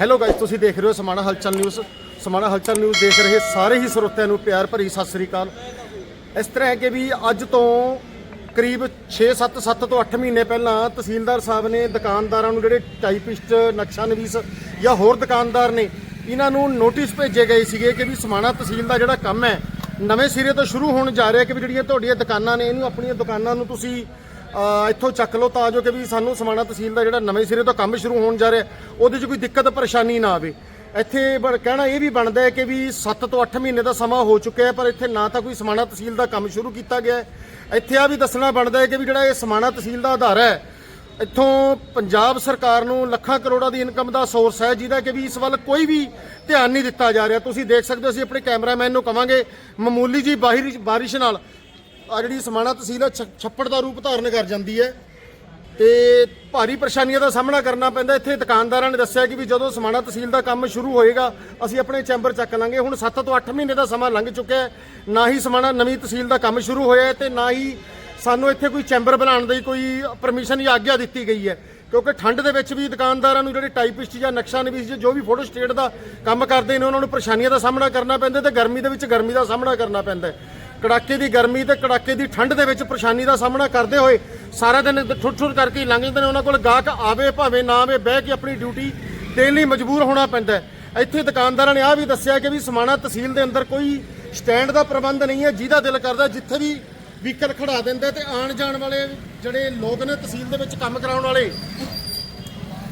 Hello guys ਤੁਸੀਂ ਦੇਖ ਰਹੇ ਹੋ ਸਮਾਣਾ ਹਲਚਲ ਨਿਊਜ਼ ਸਮਾਣਾ ਹਲਚਲ ਨਿਊਜ਼ ਦੇਖ ਰਹੇ ਸਾਰੇ ਹੀ ਸਰੋਤਿਆਂ ਨੂੰ ਪਿਆਰ ਭਰੀ ਸਤਿ ਸ੍ਰੀ ਅਕਾਲ। ਇਸ ਤਰ੍ਹਾਂ ਹੈ ਕਿ ਵੀ ਅੱਜ ਤੋਂ ਕਰੀਬ 6 7 7 ਤੋਂ 8 ਮਹੀਨੇ ਪਹਿਲਾਂ ਤਹਿਸੀਲਦਾਰ ਸਾਹਿਬ ਨੇ ਦੁਕਾਨਦਾਰਾਂ ਨੂੰ ਜਿਹੜੇ ਟਾਈਪਿਸਟ ਨਕਸ਼ਾ ਨਵੀਸ ਜਾਂ ਹੋਰ ਦੁਕਾਨਦਾਰ ਨੇ, ਇਹਨਾਂ ਨੂੰ ਨੋਟਿਸ ਭੇਜੇ ਗਏ ਸੀਗੇ ਕਿ ਵੀ ਸਮਾਣਾ ਤਹਿਸੀਲ ਦਾ ਜਿਹੜਾ ਕੰਮ ਹੈ, ਨਵੇਂ ਸਿਰੇ ਤੋਂ ਸ਼ੁਰੂ ਹੋਣ ਜਾ ਰਿਹਾ ਕਿ ਵੀ ਜਿਹੜੀਆਂ ਤੁਹਾਡੀਆਂ ਦੁਕਾਨਾਂ ਨੇ, ਇਹਨੂੰ ਆਪਣੀਆਂ ਦੁਕਾਨਾਂ ਨੂੰ ਤੁਸੀਂ ਇੱਥੋਂ ਚੱਕ ਲਓ ਤਾਂ ਜੋ ਕਿ ਵੀ ਸਾਨੂੰ ਸਮਾਣਾ ਤਹਿਸੀਲ ਦਾ ਜਿਹੜਾ ਨਵੇਂ ਸਿਰੇ ਤੋਂ ਕੰਮ ਸ਼ੁਰੂ ਹੋਣ ਜਾ ਰਿਹਾ, ਉਹਦੇ 'ਚ ਕੋਈ ਦਿੱਕਤ, ਪਰੇਸ਼ਾਨੀ ਨਾ ਆਵੇ। ਇੱਥੇ ਬਣ ਕਹਿਣਾ ਇਹ ਵੀ ਬਣਦਾ ਹੈ ਕਿ ਵੀ 7 ਤੋਂ 8 ਮਹੀਨੇ ਦਾ ਸਮਾਂ ਹੋ ਚੁੱਕਿਆ ਹੈ, ਪਰ ਇੱਥੇ ਨਾ ਤਾਂ ਕੋਈ ਸਮਾਣਾ ਤਹਿਸੀਲ ਦਾ ਕੰਮ ਸ਼ੁਰੂ ਕੀਤਾ ਗਿਆ ਹੈ। ਇੱਥੇ ਆ ਵੀ ਦੱਸਣਾ ਬਣਦਾ ਹੈ ਕਿ ਵੀ ਜਿਹੜਾ ਇਹ ਸਮਾਣਾ ਤਹਿਸੀਲ ਦਾ ਆਧਾਰ ਹੈ, ਇੱਥੋਂ ਪੰਜਾਬ ਸਰਕਾਰ ਨੂੰ ਲੱਖਾਂ ਕਰੋੜਾਂ ਦੀ ਇਨਕਮ ਦਾ ਸੋਰਸ ਹੈ, ਜਿਹਦਾ ਕਿ ਵੀ ਇਸ ਵੱਲ ਕੋਈ ਵੀ ਧਿਆਨ ਨਹੀਂ ਦਿੱਤਾ ਜਾ ਰਿਹਾ। ਤੁਸੀਂ ਦੇਖ ਸਕਦੇ ਹੋ, ਅਸੀਂ ਆਪਣੇ ਕੈਮਰਾਮੈਨ ਨੂੰ ਕਵਾਂਗੇ, ਮਾਮੂਲੀ ਜੀ ਬਾਹਰੀ, ਬਾਰਿਸ਼ ਨਾਲ ਆ ਜਿਹੜੀ ਸਮਾਣਾ ਤਹਿਸੀਲ ਹੈ ਛ- ਛੱਪੜ ਦਾ ਰੂਪ ਧਾਰਨ ਕਰ ਜਾਂਦੀ ਹੈ। ਤੇ ਭਾਰੀ ਪਰੇਸ਼ਾਨੀਆਂ ਦਾ ਸਾਹਮਣਾ ਕਰਨਾ ਪੈਂਦਾ। ਇੱਥੇ ਦੁਕਾਨਦਾਰਾਂ ਨੇ ਦੱਸਿਆ ਕਿ ਵੀ ਜਦੋਂ ਸਮਾਣਾ ਤਹਿਸੀਲ ਦਾ ਕੰਮ ਸ਼ੁਰੂ ਹੋਏਗਾ, ਅਸੀਂ ਆਪਣੇ ਚੈਂਬਰ ਚੱਕ ਲਾਂਗੇ। ਹੁਣ 7 ਤੋਂ 8 ਮਹੀਨੇ ਦਾ ਸਮਾਂ ਲੰਘ ਚੁੱਕਿਆ ਹੈ। ਨਾ ਹੀ ਸਮਾਣਾ ਨਵੀਂ ਤਹਿਸੀਲ ਦਾ ਕੰਮ ਸ਼ੁਰੂ ਹੋਇਆ ਹੈ ਤੇ ਨਾ ਹੀ ਸਾਨੂੰ ਇੱਥੇ ਕੋਈ ਚੈਂਬਰ ਬਣਾਉਣ ਦੀ ਕੋਈ ਪਰਮਿਸ਼ਨ ਜਾਂ ਆਗਿਆ ਦਿੱਤੀ ਗਈ ਹੈ। ਕਿਉਂਕਿ ਠੰਡ ਦੇ ਵਿੱਚ ਵੀ ਦੁਕਾਨਦਾਰਾਂ ਨੂੰ ਜਿਹੜੇ ਟਾਈਪਿਸਟ ਜਾਂ ਨਕਸ਼ਾ ਨਵੀਸ ਜੋ ਵੀ ਫੋਟੋ ਸਟੇਟ ਦਾ ਕੰਮ ਕਰਦੇ ਨੇ, ਉਹਨਾਂ ਨੂੰ ਪਰੇਸ਼ਾਨੀਆਂ ਦਾ ਸਾਹਮਣਾ ਕਰਨਾ ਪੈਂਦਾ ਤੇ ਗਰਮੀ ਦੇ ਵਿੱਚ ਗਰਮੀ ਦਾ ਸਾਹਮਣਾ ਕਰਨਾ ਪੈਂਦਾ ਹੈ। ਕੜਾਕੇ ਦੀ ਗਰਮੀ ਤੇ ਕੜਾਕੇ ਦੀ ਠੰਡ ਦੇ ਵਿੱਚ ਪਰੇਸ਼ਾਨੀ ਦਾ ਸਾਹਮਣਾ ਕਰਦੇ ਹੋਏ ਸਾਰਾ ਦਿਨ ਠੁੱਠ ਠੁੱਠ ਕਰਕੇ ਹੀ ਲੰਘ ਜਾਂਦੇ ਨੇ। ਉਹਨਾਂ ਕੋਲ ਗਾਹਕ ਆਵੇ ਭਾਵੇਂ ਨਾ ਆਵੇ, ਬਹਿ ਕੇ ਆਪਣੀ ਡਿਊਟੀ ਦੇਣ ਲਈ ਮਜਬੂਰ ਹੋਣਾ ਪੈਂਦਾ ਇੱਥੇ ਦੁਕਾਨਦਾਰਾਂ ਨੇ ਆ ਵੀ ਦੱਸਿਆ ਕਿ ਵੀ ਸਮਾਣਾ ਤਹਿਸੀਲ ਦੇ ਅੰਦਰ ਕੋਈ ਸਟੈਂਡ ਦਾ ਪ੍ਰਬੰਧ ਨਹੀਂ ਹੈ, ਜਿਹਦਾ ਦਿਲ ਕਰਦਾ ਜਿੱਥੇ ਵੀ ਵਹੀਕਲ ਖੜਾ ਦਿੰਦਾ ਤੇ ਆਣ ਜਾਣ ਵਾਲੇ ਜਿਹੜੇ ਲੋਕ ਨੇ ਤਹਿਸੀਲ ਦੇ ਵਿੱਚ ਕੰਮ ਕਰਾਉਣ ਵਾਲੇ,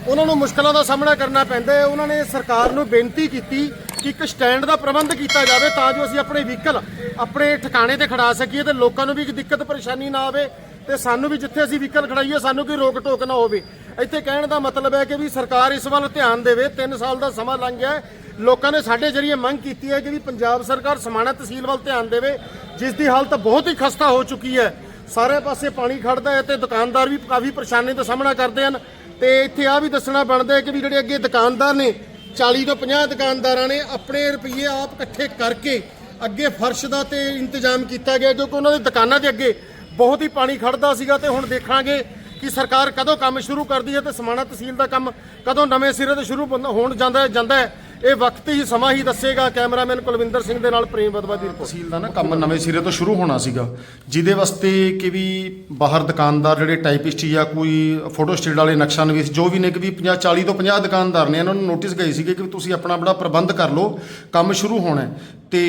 ਉਹਨਾਂ ਨੂੰ ਮੁਸ਼ਕਲਾਂ ਦਾ ਸਾਹਮਣਾ ਕਰਨਾ ਪੈਂਦਾ ਹੈ। ਉਹਨਾਂ ਨੇ ਸਰਕਾਰ ਨੂੰ ਬੇਨਤੀ ਕੀਤੀ ਕਿ ਇੱਕ ਸਟੈਂਡ ਦਾ ਪ੍ਰਬੰਧ ਕੀਤਾ ਜਾਵੇ ਤਾਂ ਜੋ ਅਸੀਂ ਆਪਣੇ ਵਹੀਕਲ ਆਪਣੇ ਠਿਕਾਣੇ ਤੇ ਖੜਾ ਸਕੀਏ ਤੇ ਲੋਕਾਂ ਨੂੰ ਵੀ ਕੋਈ ਦਿੱਕਤ ਪਰੇਸ਼ਾਨੀ ਨਾ ਆਵੇ ਤੇ ਸਾਨੂੰ ਵੀ ਜਿੱਥੇ ਅਸੀਂ ਵਹੀਕਲ ਖੜਾਈਏ ਸਾਨੂੰ ਕੋਈ ਰੋਕ ਟੋਕ ਨਾ ਹੋਵੇ। ਇੱਥੇ ਕਹਿਣ ਦਾ ਮਤਲਬ ਹੈ ਕਿ ਵੀ ਸਰਕਾਰ ਇਸ ਵੱਲ ਧਿਆਨ ਦੇਵੇ। 3 ਸਾਲ ਦਾ ਸਮਾਂ ਲੰਘ ਗਿਆ ਲੋਕਾਂ ਨੇ ਸਾਡੇ ਜਰੀਏ ਮੰਗ ਕੀਤੀ ਹੈ ਕਿ ਵੀ ਪੰਜਾਬ ਸਰਕਾਰ ਸਮਾਣਾ ਤਹਿਸੀਲ ਵੱਲ ਧਿਆਨ ਦੇਵੇ, ਜਿਸ ਦੀ ਹਾਲਤ ਬਹੁਤ ਹੀ ਖਸਤਾ ਹੋ ਚੁੱਕੀ ਹੈ। ਸਾਰੇ ਪਾਸੇ ਪਾਣੀ ਖੜਦਾ ਹੈ ਤੇ ਦੁਕਾਨਦਾਰ ਵੀ ਕਾਫੀ ਪਰੇਸ਼ਾਨੀ ਦਾ ਸਾਹਮਣਾ ਕਰਦੇ ਹਨ। ਤੇ ਇੱਥੇ ਆ ਵੀ ਦੱਸਣਾ ਬਣਦਾ ਹੈ ਕਿ ਵੀ ਜਿਹੜੇ ਅੱਗੇ ਦੁਕਾਨਦਾਰ ਨੇ 40 ਤੋਂ 50 ਦੁਕਾਨਦਾਰਾਂ ਨੇ ਆਪਣੇ ਰੁਪਏ ਆਪ ਇਕੱਠੇ ਕਰਕੇ ਅੱਗੇ ਫਰਸ਼ ਦਾ ਤੇ ਇੰਤਜ਼ਾਮ ਕੀਤਾ ਗਿਆ, ਕਿਉਂਕਿ ਉਹਨਾਂ ਦੇ ਦੁਕਾਨਾਂ ਦੇ ਅੱਗੇ ਬਹੁਤ ਹੀ ਪਾਣੀ ਖੜਦਾ ਸੀਗਾ ਤੇ ਹੁਣ ਦੇਖਾਂਗੇ ਕਿ ਸਰਕਾਰ ਕਦੋਂ ਕੰਮ ਸ਼ੁਰੂ ਕਰਦੀ ਹੈ ਤੇ ਸਮਾਣਾ ਤਹਿਸੀਲ ਦਾ ਕੰਮ ਕਦੋਂ ਨਵੇਂ ਸਿਰੇ ਤੋਂ ਸ਼ੁਰੂ ਹੋਣ ਜਾਂਦਾ ਜਾਂਦਾ ਹੈ। ਇਹ ਵਕਤ ਹੀ ਸਮਾਂ ਹੀ ਦੱਸੇਗਾ। ਕੈਮਰਾਮੈਨ ਕੁਲਵਿੰਦਰ ਸਿੰਘ ਦੇ ਨਾਲ ਪ੍ਰੇਮ ਬਦਵਾ ਦੀ ਰਿਪੋਰਟ। ਤਹਿਸੀਲ ਦਾ ਨਾ ਕੰਮ ਨਵੇਂ ਸਿਰੇ ਤੋਂ ਸ਼ੁਰੂ ਹੋਣਾ ਸੀਗਾ। ਜਿਹਦੇ ਵਾਸਤੇ ਕਿ ਵੀ ਬਾਹਰ ਦੁਕਾਨਦਾਰ ਜਿਹੜੇ ਟਾਈਪਿਸਟ ਜਾਂ ਕੋਈ ਫੋਟੋ ਸਟੇਟ ਵਾਲੇ ਨਕਸ਼ਾ ਨਵੀਸ ਜੋ ਵੀ ਨੇ ਕਿ ਵੀ 50 40 ਤੋਂ 50 ਦੁਕਾਨਦਾਰ ਨੇ ਇਹਨਾਂ ਨੂੰ ਨੋਟਿਸ ਗਏ ਸੀਗੇ ਕਿ ਵੀ ਤੁਸੀਂ ਆਪਣਾ ਬੜਾ ਪ੍ਰਬੰਧ ਕਰ ਲਓ ਕੰਮ ਸ਼ੁਰੂ ਹੋਣਾ ਹੈ। ਤੇ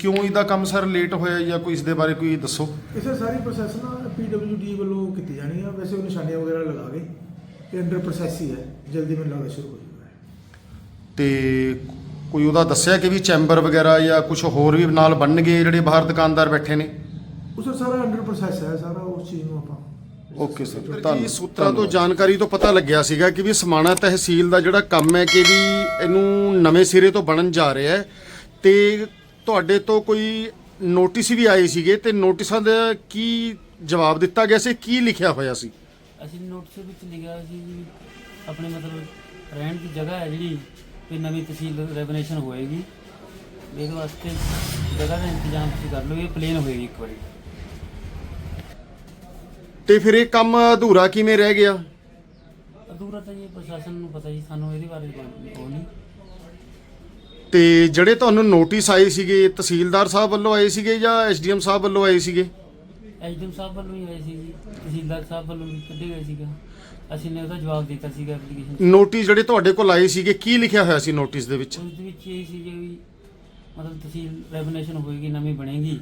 ਕਿਉਂ ਇਹਦਾ ਕੰਮ ਸਰ ਲੇਟ ਹੋਇਆ ਜਾਂ ਕੋਈ ਇਸ ਦੇ ਬਾਰੇ ਕੋਈ ਦੱਸੋ? ਇਹ ਸਰ ਪ੍ਰੋਸੈਸ ਨਾ ਪੀਡਬਲਯੂਡੀ ਵੱਲੋਂ ਕੀਤੀ ਜਾਣੀ ਆ। ਵੈਸੇ ਉਹ ਨਿਸ਼ਾਨੀਆਂ ਵਗੈਰਾ ਲਗਾ ਕੇ ਇਹ ਅੰਡਰ ਪ੍ਰੋਸੈਸ ਹੀ ਹੈ। ਜਲਦੀ ਮੈਨੂੰ ਲੱਗਦਾ ਸ਼ੁਰੂ ਹੋ ਤੇ ਕੋਈ ਉਹਦਾ ਦੱਸਿਆ ਕਿ ਵੀ ਚੈਂਬਰ ਵਗੈਰਾ ਜਾਂ ਕੁਝ ਹੋਰ ਵੀ ਨਾਲ ਬਣਨਗੇ ਜਿਹੜੇ ਬਾਹਰ ਦੁਕਾਨਦਾਰ ਬੈਠੇ ਨੇ? ਉਹ ਸਰ ਸਾਰਾ ਅੰਡਰ ਪ੍ਰੋਸੈਸ ਹੈ ਸਾਰਾ ਉਸ ਚੀਜ਼ ਨੂੰ ਆਪਾਂ ਓਕੇ ਸਰ ਤੁਹਾਨੂੰ ਸੂਤਰਾਂ ਤੋਂ ਜਾਣਕਾਰੀ ਤੋਂ ਪਤਾ ਲੱਗਿਆ ਸੀਗਾ ਕਿ ਵੀ ਸਮਾਣਾ ਤਹਿਸੀਲ ਦਾ ਜਿਹੜਾ ਕੰਮ ਹੈ ਕਿ ਵੀ ਇਹਨੂੰ ਨਵੇਂ ਸਿਰੇ ਤੋਂ ਬਣਨ ਜਾ ਰਿਹਾ ਹੈ ਤੇ ਤੁਹਾਡੇ ਤੋਂ ਕੋਈ ਨੋਟਿਸ ਵੀ ਆਏ ਸੀਗੇ ਤੇ ਨੋਟਿਸਾਂ ਦਾ ਕੀ ਜਵਾਬ ਦਿੱਤਾ ਗਿਆ ਸੀ? ਕੀ ਲਿਖਿਆ ਹੋਇਆ ਸੀ? ਅਸੀਂ ਨੋਟਿਸ ਵਿੱਚ ਲਿਖਿਆ ਸੀ ਆਪਣੇ ਮਤਲਬ ਰਹਿਣ ਦੀ ਜਗ੍ਹਾ ਹੈ ਜਿਹੜੀ ਵੀ ਨਵੀਂ ਤਹਿਸੀਲ ਰੈਗੂਲੇਸ਼ਨ ਹੋਏਗੀ। ਇਹਦੇ ਵਾਸਤੇ ਜਗ੍ਹਾ ਦਾ ਇੰਤਜ਼ਾਮ ਤੁਸੀਂ ਕਰ ਲਓ ਇਹ ਪਲੇਨ ਹੋਏਗੀ ਇੱਕ ਵਾਰੀ। ਤੇ ਫਿਰ ਇਹ ਕੰਮ ਅਧੂਰਾ ਕਿਵੇਂ ਰਹਿ ਗਿਆ? ਅਧੂਰਾ ਤਾਂ ਇਹ ਪ੍ਰਸ਼ਾਸਨ ਨੂੰ ਪਤਾ ਜੀ ਸਾਨੂੰ ਇਹਦੇ ਬਾਰੇ ਕੋਈ ਨਹੀਂ। ਤੇ ਜਿਹੜੇ ਤੁਹਾਨੂੰ ਨੋਟਿਸ ਆਏ ਸੀਗੇ ਤਹਿਸੀਲਦਾਰ ਸਾਹਿਬ ਵੱਲੋਂ ਆਏ ਸੀਗੇ ਜਾਂ ਐਸਡੀਐਮ ਸਾਹਿਬ ਵੱਲੋਂ ਆਏ ਸੀਗੇ? ਐਸਡੀਐਮ ਸਾਹਿਬ ਵੱਲੋਂ ਹੀ ਆਏ ਸੀ ਜੀ ਤਹਿਸੀਲਦਾਰ ਸਾਹਿਬ ਵੱਲੋਂ ਵੀ ਕੱਢੇ ਗਏ ਸੀਗਾ। ਅਸੀਂ ਨੇ ਉਹਦਾ ਜਵਾਬ ਦਿੱਤਾ ਸੀਗਾ ਐਪਲੀਕੇਸ਼ਨ ਨੋਟਿਸ ਜਿਹੜੇ ਤੁਹਾਡੇ ਕੋਲ ਆਏ ਸੀਗੇ ਕੀ ਲਿਖਿਆ ਹੋਇਆ ਸੀ ਨੋਟਿਸ ਦੇ ਵਿੱਚ? ਉਸ ਦੇ ਵਿੱਚ ਇਹ ਸੀ ਜੀ ਵੀ ਮਤਲਬ ਤਹਿਸੀਲ ਰੈਗੂਲੇਸ਼ਨ ਹੋਏਗੀ ਨਵੀਂ ਬਣੇਗੀ।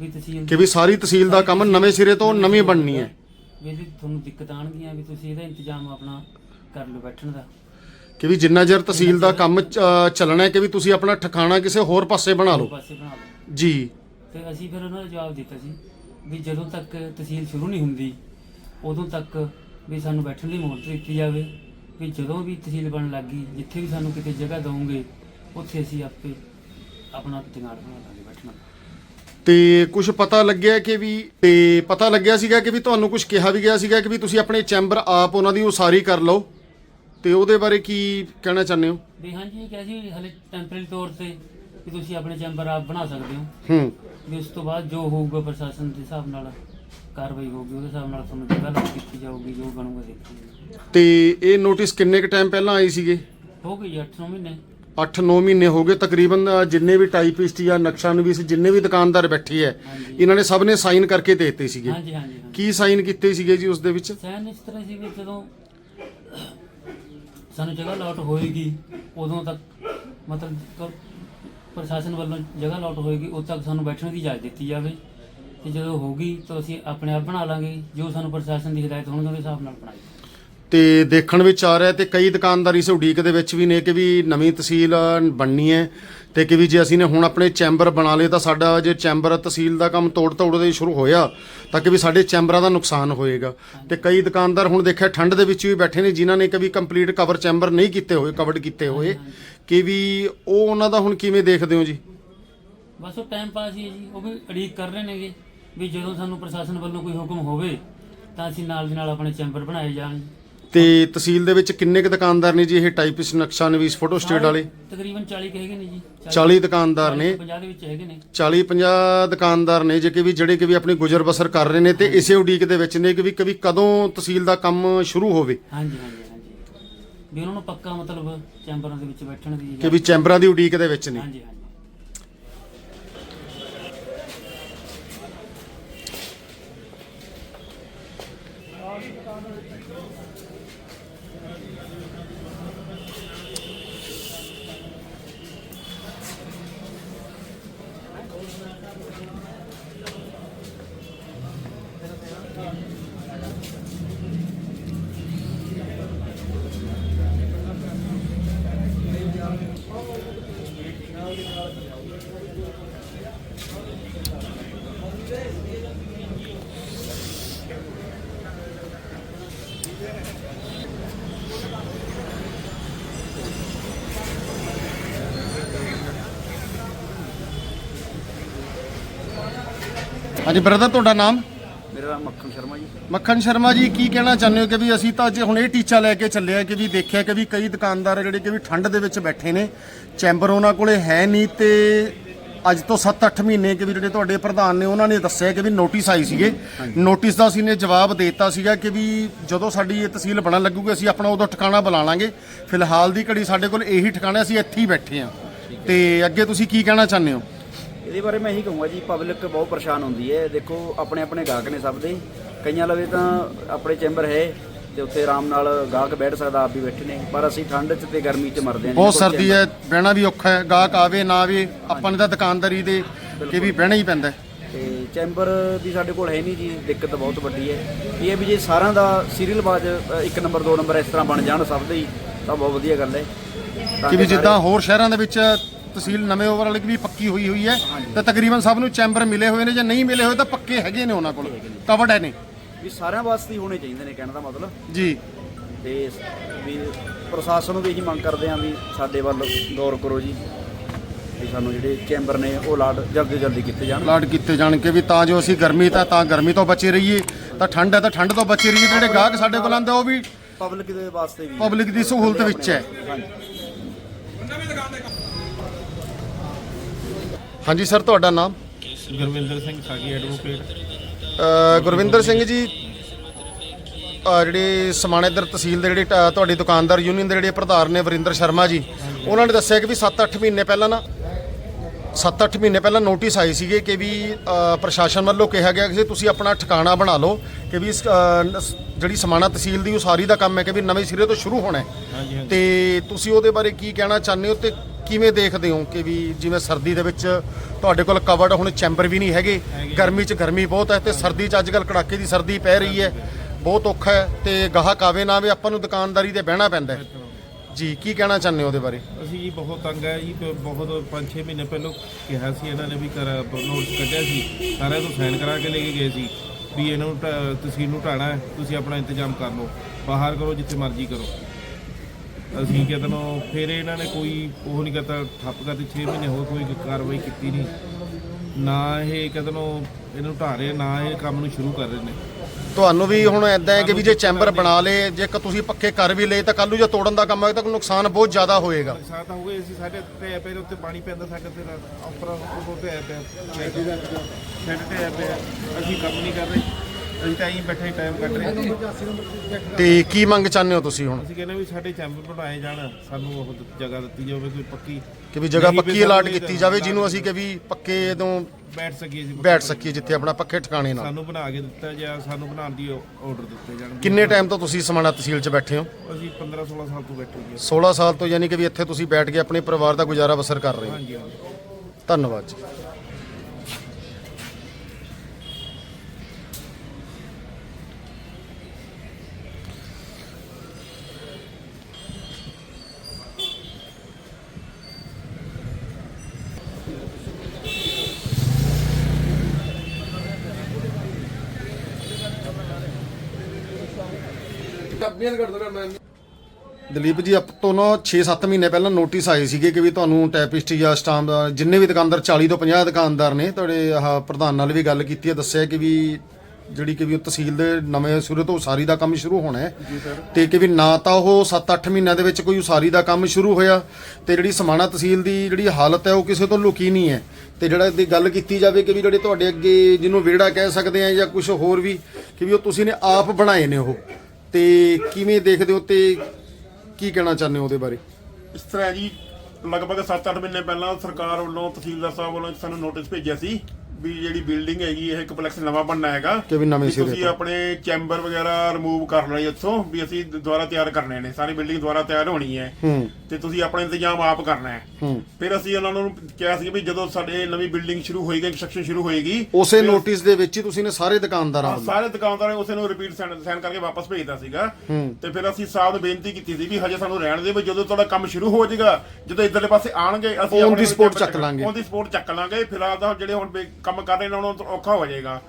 ਵੀ ਤਹਿਸੀਲ ਕਿ ਵੀ ਸਾਰੀ ਤਹਿਸੀਲ ਦਾ ਕੰਮ ਨਵੇਂ ਸਿਰੇ ਤੋਂ ਨਵੀਂ ਬਣਨੀ ਹੈ। ਵੀ ਇਹਦੀ ਤੁਹਾਨੂੰ ਦਿੱਕਤ ਆਣਗੀਆਂ ਵੀ ਤੁਸੀਂ ਇਹਦਾ ਇੰਤਜ਼ਾਮ ਆਪਣਾ ਕਰ ਲਓ ਬੈਠਣ ਦਾ। ਕਿ ਵੀ ਜਿੰਨਾ ਚਿਰ ਤਹਿਸੀਲ ਦਾ ਕੰਮ ਚੱਲਣਾ ਹੈ ਕਿ ਵੀ ਤੁਸੀਂ ਆਪਣਾ ਠਿਕਾਣਾ ਕਿਸੇ ਹੋਰ ਪਾਸੇ ਬਣਾ ਦੋ ਲਓ ਪਾਸੇ ਬਣਾ ਲਓ। ਜੀ। ਤੇ ਅਸੀਂ ਫਿਰ ਉਹਨਾਂ ਦਾ ਜਵਾਬ ਦਿੱਤਾ ਸੀ ਵੀ ਜਦੋਂ ਤੱਕ ਤਹਿਸੀਲ ਸ਼ੁਰੂ ਨਹੀਂ ਹੁੰਦੀ ਉਦੋਂ ਤੱਕ ਵੀ ਸਾਨੂੰ ਬੈਠਣ ਦੀ ਮੋਹਲਤ ਦਿੱਤੀ ਜਾਵੇ ਵੀ ਜਦੋਂ ਵੀ ਤਹਿਸੀਲ ਬਣਨ ਲੱਗੀ ਜਿੱਥੇ ਵੀ ਸਾਨੂੰ ਕਿਤੇ ਜਗ੍ਹਾ ਦਵੋਗੇ ਉੱਥੇ ਅਸੀਂ ਆਪੇ ਆਪਣਾ ਟਿਕਾਣ ਬਣਾ ਲਾਂਗੇ ਬੈਠਣਾ ਤੇ ਕੁਝ ਪਤਾ ਲੱਗਿਆ ਕਿ ਵੀ ਤੇ ਪਤਾ ਲੱਗਿਆ ਸੀਗਾ ਕਿ ਵੀ ਤੁਹਾਨੂੰ ਕੁਝ ਕਿਹਾ ਵੀ ਗਿਆ ਸੀਗਾ ਕਿ ਵੀ ਤੁਸੀਂ ਆਪਣੇ ਚੈਂਬਰ ਆਪ ਉਹਨਾਂ ਦੀ ਉਸਾਰੀ ਕਰ ਲਓ। ਤੇ ਉਹਦੇ ਬਾਰੇ ਕੀ ਕਹਿਣਾ ਚਾਹੁੰਦੇ ਹੋ? ਵੀ ਹਾਂਜੀ ਇਹ ਕਿਹਾ ਸੀ ਹਲੇ ਟੈਂਪਰੇਰੀ ਤੌਰ ਤੇ ਵੀ ਤੁਸੀਂ ਆਪਣੇ ਚੈਂਬਰ ਆਪ ਬਣਾ ਸਕਦੇ ਹੋ। ਹੂੰ। ਵੀ ਉਸ ਤੋਂ ਬਾਅਦ ਜੋ ਹੋਊਗਾ ਪ੍ਰਸ਼ਾਸਨ ਦੇ ਹਿਸਾਬ ਨਾਲ ਕਾਰਵਾਈ ਹੋਊਗੀ ਉਹਦੇ ਹਿਸਾਬ ਨਾਲ ਤੁਹਾਨੂੰ ਜਗ੍ਹਾ ਲੱਗ ਕੀਤੀ ਜਾਊਗੀ ਜੋ ਬਣੂਗਾ ਦੇਖੀ। ਤੇ ਇਹ ਨੋਟਿਸ ਕਿੰਨੇ ਕ ਟਾਈਮ ਪਹਿਲਾਂ ਆਏ ਸੀਗੇ? ਹੋ ਗਈ 8-9 ਮਹੀਨੇ। 8-9 ਮਹੀਨੇ ਹੋ ਗਏ ਤਕਰੀਬਨ ਅ, ਜਿੰਨੇ ਵੀ ਟਾਈਪਿਸਟ ਜਾਂ ਨਕਸ਼ਾ ਨਵੀਸ ਜਿੰਨੇ ਵੀ ਦੁਕਾਨਦਾਰ ਬੈਠੇ ਐ ਹਾਂਜੀ। ਇਹਨਾਂ ਨੇ ਸਭ ਨੇ ਸਾਈਨ ਕਰਕੇ ਦੇ ਦਿੱਤੇ ਸੀਗੇ। ਹਾਂਜੀ ਹਾਂਜੀ ਹਾਂਜੀ। ਕੀ ਸਾਈਨ ਕੀਤੇ ਸੀਗੇ ਜੀ ਉਸ ਦੇ ਵਿੱਚ? ਸੈਨ ਇਸ ਤਰ੍ਹਾਂ ਸੀ ਵੀ ਜਦੋਂ ਸਾਨੂੰ ਜਗ੍ਹਾ ਲਾਟ ਹੋਏਗੀ ਉਦੋਂ ਤੱਕ ਮਤਲਬ ਕ- ਪ੍ਰਸ਼ਾਸਨ ਵੱਲੋਂ ਜਗ੍ਹਾ ਲਾਟ ਹੋਏਗੀ ਉਦੋਂ ਤੱਕ ਸਾਨੂੰ ਬੈਠਣ ਦੀ ਇਜਾਜ਼ਤ ਦਿੱਤੀ ਜਾਵੇ। ਤੇ ਜਦੋਂ ਹੋਗੀ ਤਾਂ ਅਸੀਂ ਆਪਣੇ ਆਪ ਬਣਾ ਲਾਂਗੇ ਜੋ ਸਾਨੂੰ ਪ੍ਰਸ਼ਾਸਨ ਦੀ ਹਦਾਇਤ ਹੋਣਗੇ ਉਹਦੇ ਹਿਸਾਬ ਨਾਲ ਬਣਾਈ ਤੇ ਦੇਖਣ ਵਿੱਚ ਆ ਰਿਹਾ ਤੇ ਕਈ ਦੁਕਾਨਦਾਰ ਇਸ ਉਡੀਕ ਦੇ ਵਿੱਚ ਵੀ ਨੇ ਕਿ ਵੀ ਨਵੀਂ ਤਹਿਸੀਲ ਬਣਨੀ ਹੈ ਤੇ ਕਿ ਵੀ ਜੇ ਅਸੀਂ ਨੇ ਹੁਣ ਆਪਣੇ ਚੈਂਬਰ ਬਣਾ ਲਏ ਤਾਂ ਸਾਡਾ ਜੇ ਚੈਂਬਰ ਤਹਿਸੀਲ ਦਾ ਕੰਮ ਤੋੜ ਤੋੜ ਦੇ ਸ਼ੁਰੂ ਹੋਇਆ ਤਾਂ ਕਿ ਵੀ ਸਾਡੇ ਚੈਂਬਰਾਂ ਦਾ ਨੁਕਸਾਨ ਹੋਏਗਾ। ਤੇ ਕਈ ਦੁਕਾਨਦਾਰ ਹੁਣ ਦੇਖਿਆ ਠੰਡ ਦੇ ਵਿੱਚ ਵੀ ਬੈਠੇ ਨੇ ਜਿਨ੍ਹਾਂ ਨੇ ਕभी ਕੰਪਲੀਟ ਕਵਰ ਚੈਂਬਰ ਨਹੀਂ ਕੀਤੇ ਹੋਏ ਕਵਰਡ ਕੀਤੇ ਹੋਏ। ਕਿ ਵੀ ਉਹ ਉਹਨਾਂ ਦਾ ਹੁਣ ਕਿਵੇਂ ਦੇਖਦੇ ਹੋ ਜੀ? ਬਸ ਉਹ ਟਾਈਮ ਪਾਸ ਹੀ ਹੈ ਜੀ ਉਹ ਵੀ ਉਡੀਕ ਕਰ ਰਹੇ ਨੇਗੇ। ਵੀ ਜਦੋਂ ਸਾਨੂੰ ਪ੍ਰਸ਼ਾਸਨ ਵੱਲੋਂ ਕੋਈ ਹੁਕਮ ਹੋਵੇ ਤਾਂ ਅਸੀਂ ਨਾਲ ਦੀ ਨਾਲ ਆਪਣੇ ਚੈਂਬਰ ਬਣਾਏ ਜਾਣ। ਤੇ ਤਹਿਸੀਲ ਦੇ ਵਿੱਚ ਕਿੰਨੇ ਕੁ ਦੁਕਾਨਦਾਰ ਨੇ ਜੀ? ਇਹ ਟਾਈਪਿਸਟ ਨਕਸ਼ਾ ਨਵੀਸ ਫੋਟੋ ਸਟੇਟ ਵਾਲੇ। ਤਕਰੀਬਨ 40 ਕੁ ਹੈਗੇ ਨੇ ਜੀ। 40 ਦੁਕਾਨਦਾਰ ਨੇ। 50 ਦੇ ਵਿੱਚ ਹੈਗੇ ਨੇ। 40 50 ਦੁਕਾਨਦਾਰ ਨੇ ਜੇ ਕਿ ਵੀ ਜਿਹੜੇ ਕਿ ਵੀ ਆਪਣੀ ਗੁਜ਼ਰ ਬਸਰ ਕਰ ਰਹੇ ਨੇ ਤੇ ਇਸੇ ਉਡੀਕ ਦੇ ਵਿੱਚ ਨੇ ਕਿ ਵੀ ਕਵੀ ਕਦੋਂ ਤਹਿਸੀਲ ਦਾ ਕੰਮ ਸ਼ੁਰੂ ਹੋਵੇ? ਹਾਂਜੀ ਹਾਂਜੀ ਹਾਂਜੀ। ਵੀ ਉਹਨਾਂ ਨੂੰ ਪੱਕਾ ਮਤਲਬ ਚੈਂਬਰਾਂ ਦੇ ਵਿੱਚ ਬੈਠਣ ਦੀ ਕਿ ਵੀ ਚੈਂਬਰਾਂ ਦੀ ਉਡੀਕ ਦੇ ਵਿੱਚ ਨੇ। ਹਾਂਜੀ ਹਾਂਜੀ। ਹਾਂਜੀ ਬ੍ਰਦਰ ਤੁਹਾਡਾ ਨਾਮ? ਮੇਰਾ ਨਾਮ ਮੱਖਣ ਸ਼ਰਮਾ ਜੀ। ਮੱਖਣ ਸ਼ਰਮਾ ਜੀ ਕੀ ਕਹਿਣਾ ਚਾਹੁੰਦੇ ਹੋ ਕਿ ਵੀ ਅਸੀਂ ਤਾਂ ਅੱਜ ਹੁਣ ਇਹ ਟੀਚਾ ਲੈ ਕੇ ਚੱਲੇ ਆ ਕਿ ਵੀ ਦੇਖਿਆ ਕਿ ਵੀ ਕਈ ਦੁਕਾਨਦਾਰ ਜਿਹੜੇ ਕਿ ਵੀ ਠੰਡ ਦੇ ਵਿੱਚ ਬੈਠੇ ਨੇ ਚੈਂਬਰ ਉਹਨਾਂ ਕੋਲੇ ਹੈ ਨਹੀਂ ਤੇ ਅੱਜ ਤੋਂ 7-8 ਮਹੀਨੇ ਕਿ ਵੀ ਜਿਹੜੇ ਤੁਹਾਡੇ ਪ੍ਰਧਾਨ ਨੇ ਉਹਨਾਂ ਨੇ ਦੱਸਿਆ ਕਿ ਵੀ ਨੋਟਿਸ ਆਈ ਸੀਗੇ। ਨੋਟਿਸ ਦਾ ਅਸੀਂ ਨੇ ਜਵਾਬ ਦਿੱਤਾ ਸੀਗਾ ਕਿ ਵੀ ਜਦੋਂ ਸਾਡੀ ਇਹ ਤਹਿਸੀਲ ਬਣਨ ਲੱਗੂਗੀ ਅਸੀਂ ਆਪਣਾ ਉਦੋਂ ਠਿਕਾਣਾ ਬੁਲਾ ਲਾਂਗੇ। ਫਿਲਹਾਲ ਦੀ ਘੜੀ ਸਾਡੇ ਕੋਲ ਇਹੀ ਠਿਕਾਣਾ ਅਸੀਂ ਇੱਥੇ ਹੀ ਬੈਠੇ ਆ ਤੇ ਅੱਗੇ ਤੁਸੀਂ ਕੀ ਕਹਿਣਾ ਚਾਹੁੰਦੇ ਹੋ? ਇਹਦੇ ਬਾਰੇ ਮੈਂ ਇਹੀ ਕਹੂੰਗਾ ਜੀ ਪਬਲਿਕ ਬਹੁਤ ਪਰੇਸ਼ਾਨ ਹੁੰਦੀ ਹੈ। ਦੇਖੋ ਆਪਣੇ ਆਪਣੇ ਗਾਹਕ ਨੇ ਸਭ ਦੇ। ਕਈਆਂ ਲਵੇ ਤਾਂ ਆਪਣੇ ਚੈਂਬਰ ਹੈ ਤੇ ਉੱਥੇ ਆਰਾਮ ਨਾਲ ਗਾਹਕ ਬੈਠ ਸਕਦਾ ਆਪ ਵੀ ਬੈਠੇ ਨੇ। ਪਰ ਅਸੀਂ ਠੰਡ 'ਚ ਤੇ ਗਰਮੀ 'ਚ ਮਰਦੇ ਹਾਂ। ਬਹੁਤ ਸਰਦੀ ਹੈ ਬਹਿਣਾ ਵੀ ਔਖਾ ਹੈ। ਗਾਹਕ ਆਵੇ ਨਾ ਆਵੇ ਆਪਾਂ ਨੇ ਤਾਂ ਦੁਕਾਨਦਾਰੀ ਦੇ ਕਿ ਵੀ ਬਹਿਣਾ ਹੀ ਪੈਂਦਾ। ਤੇ ਚੈਂਬਰ ਦੀ ਸਾਡੇ ਕੋਲ ਹੈ ਨਹੀਂ ਜੀ ਦਿੱਕਤ ਬਹੁਤ ਵੱਡੀ ਹੈ। ਇਹ ਹੈ ਵੀ ਜੇ ਸਾਰਿਆਂ ਦਾ ਸੀਰੀਅਲ ਬਾਜ ਇੱਕ ਨੰਬਰ ਦੋ ਨੰਬਰ ਇਸ ਤਰ੍ਹਾਂ ਬਣ ਜਾਣ ਸਭ ਦੇ ਹੀ ਤਾਂ ਬਹੁਤ ਵਧੀਆ ਗੱਲ ਹੈ। ਕਿ ਵੀ ਜਿੱਦਾਂ ਹੋਰ ਸ਼ਹਿਰਾਂ ਦੇ ਵਿੱਚ ਤਹਿਸੀਲ ਨਵੇਂ ਓਵਰ ਵਾਲੀ ਵੀ ਪੱਕੀ ਹੋਈ ਹੋਈ ਹੈ ਤੇ ਤਕਰੀਬਨ ਸਭ ਨੂੰ ਚੈਂਬਰ ਮਿਲੇ ਹੋਏ ਨੇ ਜੇ ਨਹੀਂ ਮਿਲੇ ਹੋਏ ਤਾਂ ਪੱਕੇ ਹੈਗੇ ਨੇ ਉਹਨਾਂ ਕੋਲ ਕਵਰਡ ਹੈ ਨੇ। ਵੀ ਸਾਰਿਆਂ ਵਾਸਤੇ ਹੀ ਹੋਣੇ ਚਾਹੀਦੇ ਨੇ ਕਹਿਣ ਦਾ ਮਤਲਬ। ਜੀ। ਤੇ ਵੀ ਪ੍ਰਸ਼ਾਸਨ ਨੂੰ ਵੀ ਇਹੀ ਮੰਗ ਕਰਦੇ ਆਂ ਵੀ ਸਾਡੇ ਵੱਲ ਗੌਰ ਕਰੋ ਜੀ ਵੀ ਸਾਨੂੰ ਜਿਹੜੇ ਚੈਂਬਰ ਨੇ ਉਹ ਲਾਟ ਜਲਦੀ ਜਲਦੀ ਕੀਤੇ ਜਾਣ। ਪਲਾਟ ਕੀਤੇ ਜਾਣ ਕੇ ਵੀ ਤਾਂ ਜੋ ਅਸੀਂ ਗਰਮੀ ਤਾਂ ਤਾਂ ਗਰਮੀ ਤੋਂ ਬਚੇ ਰਹੀਏ ਤਾਂ ਠੰਡ ਹੈ ਤਾਂ ਠੰਡ ਤੋਂ ਬਚੇ ਰਹੀਏ ਜਿਹੜੇ ਗਾਹਕ ਸਾਡੇ ਕੋਲ ਆਉਂਦੇ ਉਹ ਵੀ ਪਬਲਿਕ ਦੇ ਵਾਸਤੇ ਵੀ ਪਬਲਿਕ ਦੀ ਸਹੂਲਤ ਵਿੱਚ ਹੈ। ਹਾਂਜੀ ਹਾਂਜੀ ਸਰ ਤੁਹਾਡਾ ਨਾਮ? ਗੁਰਵਿੰਦਰ ਸਿੰਘ ਸਾਗੀ ਐਡਵੋਕੇਟ ਅ, ਗੁਰਵਿੰਦਰ ਸਿੰਘ ਜੀ ਅ, ਜਿਹੜੇ ਸਮਾਣੇਦਰ ਤਹਿਸੀਲ ਦੇ ਜਿਹੜੇ ਟ- ਤੁਹਾਡੀ ਦੁਕਾਨਦਾਰ ਯੂਨੀਅਨ ਦੇ ਜਿਹੜੇ ਪ੍ਰਧਾਨ ਨੇ ਵਰਿੰਦਰ ਸ਼ਰਮਾ ਜੀ ਉਹਨਾਂ ਨੇ ਦੱਸਿਆ ਕਿ ਵੀ 7-8 ਮਹੀਨੇ ਪਹਿਲਾਂ ਨਾ 7-8 ਮਹੀਨੇ ਪਹਿਲਾਂ ਨੋਟਿਸ ਆਈ ਸੀਗੇ ਕਿ ਵੀ ਅ, ਪ੍ਰਸ਼ਾਸਨ ਵੱਲੋਂ ਕਿਹਾ ਗਿਆ ਕਿ ਤੁਸੀਂ ਆਪਣਾ ਠਿਕਾਣਾ ਬਣਾ ਲਓ ਕਿ ਵੀ ਇਸ, ਅ, ਨ- ਜਿਹੜੀ ਸਮਾਣਾ ਤਹਿਸੀਲ ਦੀ ਉਸਾਰੀ ਦਾ ਕੰਮ ਹੈ ਕਿ ਵੀ ਨਵੇਂ ਸਿਰੇ ਤੋਂ ਸ਼ੁਰੂ ਹੋਣਾ ਹੈ। ਤੇ ਤੁਸੀਂ ਉਹਦੇ ਬਾਰੇ ਕੀ ਕਹਿਣਾ ਚਾਹੁੰਦੇ ਹੋ ਤੇ ਕਿਵੇਂ ਦੇਖਦੇ ਹੋ ਕਿ ਵੀ ਜਿਵੇਂ ਸਰਦੀ ਦੇ ਵਿੱਚ ਤੁਹਾਡੇ ਕੋਲ ਕਵਰਡ ਹੁਣ ਚੈਂਬਰ ਵੀ ਨਹੀਂ ਹੈਗੇ? ਗਰਮੀ 'ਚ ਗਰਮੀ ਬਹੁਤ ਹੈ ਤੇ ਸਰਦੀ 'ਚ ਅੱਜ ਕੱਲ ਕੜਾਕੇ ਦੀ ਸਰਦੀ ਪੈ ਰਹੀ ਹੈ। ਬਹੁਤ ਔਖਾ ਹੈ ਤੇ ਗਾਹਕ ਆਵੇ ਨਾ ਆਵੇ ਆਪਾਂ ਨੂੰ ਦੁਕਾਨਦਾਰੀ ਤੇ ਬਹਿਣਾ ਪੈਂਦਾ ਹੈ। ਜੀ ਕੀ ਕਹਿਣਾ ਚਾਹੁੰਦੇ ਹੋ ਉਹਦੇ ਬਾਰੇ? ਅਸੀਂ ਜੀ ਬਹੁਤ ਤੰਗ ਹੈ ਜੀ ਪ- ਬਹੁਤ 5-6 ਮਹੀਨੇ ਪਹਿਲਾਂ ਕਿਹਾ ਸੀ ਇਹਨਾਂ ਨੇ ਵੀ ਕਰ ਨੋਟਿਸ ਕੱਢਿਆ ਸੀ। ਸਾਰਿਆਂ ਤੋਂ ਸਾਈਨ ਕਰਾ ਕੇ ਲੈ ਕੇ ਗਏ ਸੀ ਵੀ ਇਹਨੂੰ ਢ- ਤਹਿਸੀਲ ਨੂੰ ਢਾਣਾ ਹੈ ਤੁਸੀਂ ਆਪਣਾ ਇੰਤਜ਼ਾਮ ਕਰ ਲਓ। ਬਾਹਰ ਕਰੋ ਜਿੱਥੇ ਮਰਜ਼ੀ ਕਰੋ। ਅਸੀਂ ਕਹਿੰਦੇ ਨੂੰ ਫਿਰ ਇਹਨਾਂ ਨੇ ਕੋਈ ਉਹ ਨਹੀਂ ਕਰਤਾ ਠੱਪ ਕਰਤੇ 6 ਮਹੀਨੇ ਹੋਰ ਕੋਈ ਕਾਰਵਾਈ ਕੀਤੀ ਨਹੀਂ। ਨਾ ਇਹ ਕਹਿੰਦੇ ਨੂੰ ਇਹਨੂੰ ਢਾ ਰਹੇ ਨਾ ਇਹ ਕੰਮ ਨੂੰ ਸ਼ੁਰੂ ਕਰ ਰਹੇ ਨੇ। ਤੁਹਾਨੂੰ ਵੀ ਹੁਣ ਐਦਾਂ ਹੈ ਕਿ ਵੀ ਜੇ ਚੈਂਬਰ ਬਣਾ ਲੇ ਜੇ ਕ- ਤੁਸੀਂ ਪੱਕੇ ਕਰ ਵੀ ਲਏ ਤਾਂ ਕੱਲ੍ਹ ਨੂੰ ਜੇ ਤੋੜਨ ਦਾ ਕੰਮ ਹੋਏ ਤਾਂ ਨੁਕਸਾਨ ਬਹੁਤ ਜ਼ਿਆਦਾ ਹੋਏਗਾ। ਨੁਕਸਾਨ ਤਾਂ ਹੋ ਗਏ ਅਸੀਂ ਸਾਡੇ ਤੇ ਪਏ ਉੱਤੇ ਪਾਣੀ ਪੈਂਦਾ ਸਾਡੇ ਤੇ ਉੱਪਰ ਉੱਪਰ ਤੇ ਪਿਆ ਸਾਡੇ ਤੇ ਪਿਆ ਅਸੀਂ ਕੰਮ ਨਹੀਂ ਕਰ ਰਹੇ। ਅਸੀਂ ਤਾਂ ਐਂ ਬੈਠੇ ਟਾਈਮ ਕੱਢ ਰਹੇ ਹਾਂ। ਤੇ ਕੀ ਮੰਗ ਚਾਹੁੰਦੇ ਹੋ ਤੁਸੀਂ ਹੁਣ? ਅਸੀਂ ਕਹਿੰਦੇ ਵੀ ਸਾਡੇ ਚੈਂਬਰ ਬਣਾਏ ਜਾਣ ਸਾਨੂੰ ਉਹ ਜਗ੍ਹਾ ਦਿੱਤੀ ਜਾਵੇ ਕੋਈ ਪੱਕੀ। ਕਿ ਵੀ ਜਗ੍ਹਾ ਨਹੀਂ ਪੱਕੀ ਅਲਾਟ ਕੀਤੀ ਜਾਵੇ ਜਿਹਨੂੰ ਅਸੀਂ ਕਿ ਵੀ ਪੱਕੇ ਤੋਂ ਬੈਠ ਸਕੀਏ ਜੀ ਬੈਠ ਸਕੀਏ ਜਿੱਥੇ ਆਪਣਾ ਪੱਕੇ ਠਿਕਾਣੇ ਨਾਲ। ਸਾਨੂੰ ਬਣਾ ਕੇ ਦਿੱਤਾ ਜਾਂ ਸਾਨੂੰ ਬਣਾਉਣ ਦੀ ਆਰਡਰ ਦਿੱਤੇ ਜਾਣ ਕਿੰਨੇ ਟਾਈਮ ਤੋਂ ਤੁਸੀਂ ਸਮਾਣਾ ਤਹਿਸੀਲ 'ਚ ਬੈਠੇ ਹੋ? ਅਸੀਂ 15 16 ਸਾਲ ਤੋਂ ਬੈਠੇ ਜੀ 16 ਸਾਲ ਤੋਂ ਯਾਨੀ ਕਿ ਵੀ ਇੱਥੇ ਤੁਸੀਂ ਬੈਠ ਕੇ ਆਪਣੇ ਪਰਿਵਾਰ ਦਾ ਗੁਜ਼ਾਰਾ ਬਸਰ ਕਰ ਰਹੇ ਹੋ। ਹਾਂਜੀ ਹਾਂਜੀ। ਧੰਨਵਾਦ ਜੀ। ਦਲੀਪ ਜੀ ਆਪ ਤੋਂ ਨਾ 6-7 ਮਹੀਨੇ ਪਹਿਲਾਂ ਨੋਟਿਸ ਆਏ ਸੀਗੇ ਕਿ ਵੀ ਤੁਹਾਨੂੰ ਟੈਪਿਸਟ ਜਾਂ ਸਟਾਮ ਜਿੰਨੇ ਵੀ ਦੁਕਾਨਦਾਰ 40 ਤੋਂ 50 ਦੁਕਾਨਦਾਰ ਨੇ ਤੁਹਾਡੇ ਆਹ ਪ੍ਰਧਾਨ ਨਾਲ ਵੀ ਗੱਲ ਕੀਤੀ ਹੈ ਦੱਸਿਆ ਕਿ ਵੀ ਜਿਹੜੀ ਕਿ ਵੀ ਉਹ ਤਹਿਸੀਲ ਦੇ ਨਵੇਂ ਸਿਰੇ ਤੋਂ ਉਸਾਰੀ ਦਾ ਕੰਮ ਸ਼ੁਰੂ ਹੋਣਾ ਹੈ। ਤੇ ਕਿ ਵੀ ਨਾ ਤਾਂ ਉਹ 7-8 ਮਹੀਨਿਆਂ ਦੇ ਵਿੱਚ ਕੋਈ ਉਸਾਰੀ ਦਾ ਕੰਮ ਸ਼ੁਰੂ ਹੋਇਆ ਤੇ ਜਿਹੜੀ ਸਮਾਣਾ ਤਹਿਸੀਲ ਦੀ ਜਿਹੜੀ ਹਾਲਤ ਹੈ ਉਹ ਕਿਸੇ ਤੋਂ ਲੁਕੀ ਨਹੀਂ ਹੈ। ਤੇ ਜਿਹੜਾ ਦੀ ਗੱਲ ਕੀਤੀ ਜਾਵੇ ਕਿ ਵੀ ਜਿਹੜੇ ਤੁਹਾਡੇ ਅੱਗੇ ਜਿਹਨੂੰ ਵਿਹੜਾ ਕਹਿ ਸਕਦੇ ਆ ਜਾਂ ਕੁਝ ਹੋਰ ਵੀ ਕਿ ਵੀ ਉਹ ਤੁਸੀਂ ਨੇ ਆਪ ਬਣਾਏ ਨੇ ਉਹ। ਤੇ ਕਿਵੇਂ ਦੇਖਦੇ ਹੋ ਤੇ ਕੀ ਕਹਿਣਾ ਚਾਹੁੰਦੇ ਹੋ ਉਹਦੇ ਬਾਰੇ? ਇਸ ਤਰ੍ਹਾਂ ਜੀ, ਲਗਭਗ 7-8 ਮਹੀਨੇ ਪਹਿਲਾਂ ਸਰਕਾਰ ਵੱਲੋਂ ਤਹਿਸੀਲਦਾਰ ਸਾਹਿਬ ਵੱਲੋਂ ਇੱਕ ਸਾਨੂੰ ਨੋਟਿਸ ਭੇਜਿਆ ਸੀ ਵੀ ਜਿਹੜੀ ਬਿਲਡਿੰਗ ਹੈਗੀ ਇਹ ਕੰਪਲੈਕਸ ਨਵਾਂ ਬਣਨਾ ਹੈਗਾ। ਕਿ ਵੀ ਨਵੇਂ ਸਿਰੇ ਤੁਸੀਂ ਤੋਂ। ਆਪਣੇ ਚੈਂਬਰ ਵਗੈਰਾ ਰਿਮੂਵ ਕਰ ਲਈ ਇੱਥੋਂ ਵੀ ਅਸੀਂ ਦੁਬਾਰਾ ਤਿਆਰ ਕਰਨੇ ਨੇ। ਸਾਰੀ ਬਿਲਡਿੰਗ ਦੁਬਾਰਾ ਤਿਆਰ ਹੋਣੀ ਹੈ। ਹੂੰ। ਤੇ ਤੁਸੀਂ ਆਪਣਾ ਇੰਤਜ਼ਾਮ ਆਪ ਕਰਨਾ ਹੈ। ਹੂੰ। ਫਿਰ ਅਸੀਂ ਉਹਨਾਂ ਨੂੰ ਕਿਹਾ ਸੀ ਵੀ ਜਦੋਂ ਸਾਡੇ ਨਵੀਂ ਬਿਲਡਿੰਗ ਸ਼ੁਰੂ ਹੋਏਗੀ ਕੰਸਟਰਕਸ਼ਨ ਸ਼ੁਰੂ ਹੋਏਗੀ ਉਸੇ ਨੋਟਿਸ ਦੇ ਵਿੱਚ ਹੀ ਤੁਸੀਂ ਨੇ ਸਾਰੇ ਦੁਕਾਨਦਾਰਾਂ ਹਾਂ, ਵੱਲੋਂ। ਸਾਰੇ ਦੁਕਾਨਦਾਰ ਉਸੇ ਨੂੰ ਰਿਪੀਟ ਸਾਈਨ ਕਰਕੇ ਵਾਪਸ ਭੇਜਦਾ ਸੀਗਾ। ਤੇ ਫਿਰ ਅਸੀਂ ਸਾਹਿਬ ਨੂੰ ਬੇਨਤੀ ਕੀਤੀ ਸੀ ਵੀ ਹਜੇ ਸਾਨੂੰ ਰਹਿਣ ਦੇ ਵੀ ਜਦੋਂ ਤੁਹਾਡਾ ਕੰਮ ਸ਼ੁਰੂ ਹੋ ਜਾਏਗਾ ਜਦੋਂ ਇਧਰਲੇ ਪਾਸੇ ਆਣਗੇ ਅਸੀਂ On the spot ਚੱਕ ਲਾਂਗੇ। on the spot ਚੱਕ ਲਾਂਗੇ। ਫਿਲਹਾਲ ਤਾਂ ਜਿਹੜੇ ਹੁਣ ਬੇ- ਕੰਮ ਕਰ ਰਹੇ ਨੇ ਉਹਨਾਂ ਨੂੰ ਔਖਾ ਹੋ ਜਾਏਗਾ।